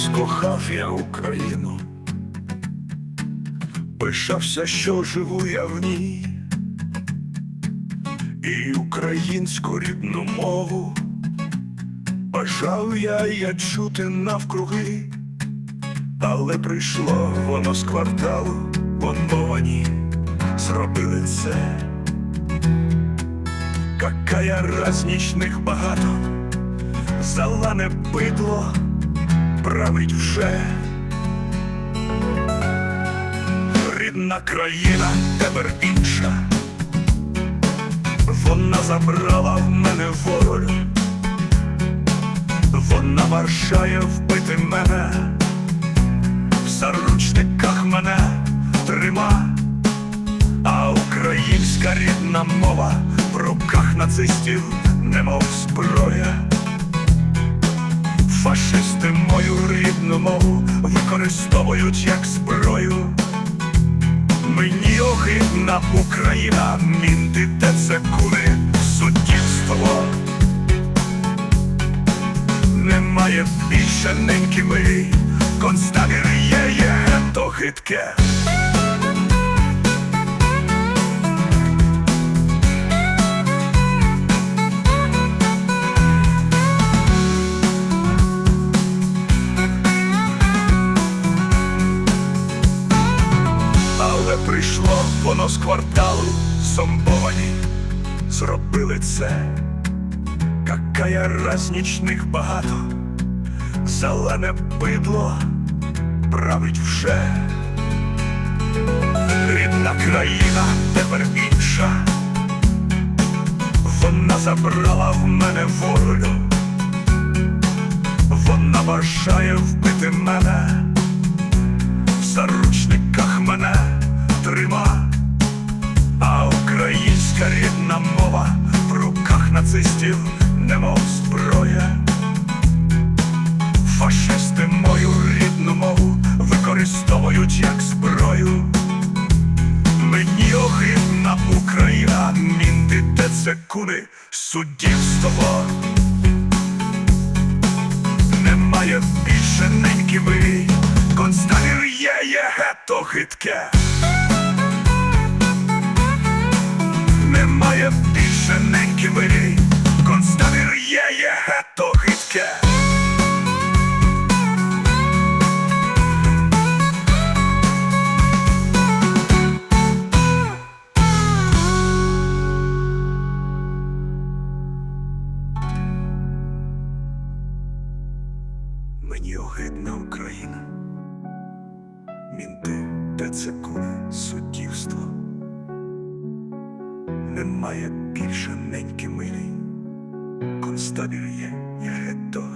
колись кохав я Україну, пишався, що живу я в ній, і українську рідну мову бажав я, я чути навкруги, але прийшло воно з кварталу, воновані зробили це. Какая раз нічних багато, залане бидло править вже. Рідна країна тепер інша, вона забрала в мене волю, вона маршає вбити мене, в заручниках мене трима, а українська рідна мова в руках нацистів, немов зброя. Фашисти мою рідну мову використовують як зброю. Мені огидна Україна, мінти те це кули, суддівство. Немає більше неньки ми, концтабір є, є то гидке. Воно з кварталу зомбовані, зробили це. Какая раз нічних багато, зелене бидло править вже. Рідна країна тепер інша, вона забрала в мене волю, вона бажає вбити мене немов зброя. Фашисти мою рідну мову використовують як зброю. Мені огидна Україна, мінти, тецекуни, суддівство. Немає більше неньки ви, концтабір є, є гетто гидке. Немає більше неньки ви, Мені огидна Україна. Мінти, тецекуни, суддівство. Немає більше неньки милій. констабіль є, я гетто.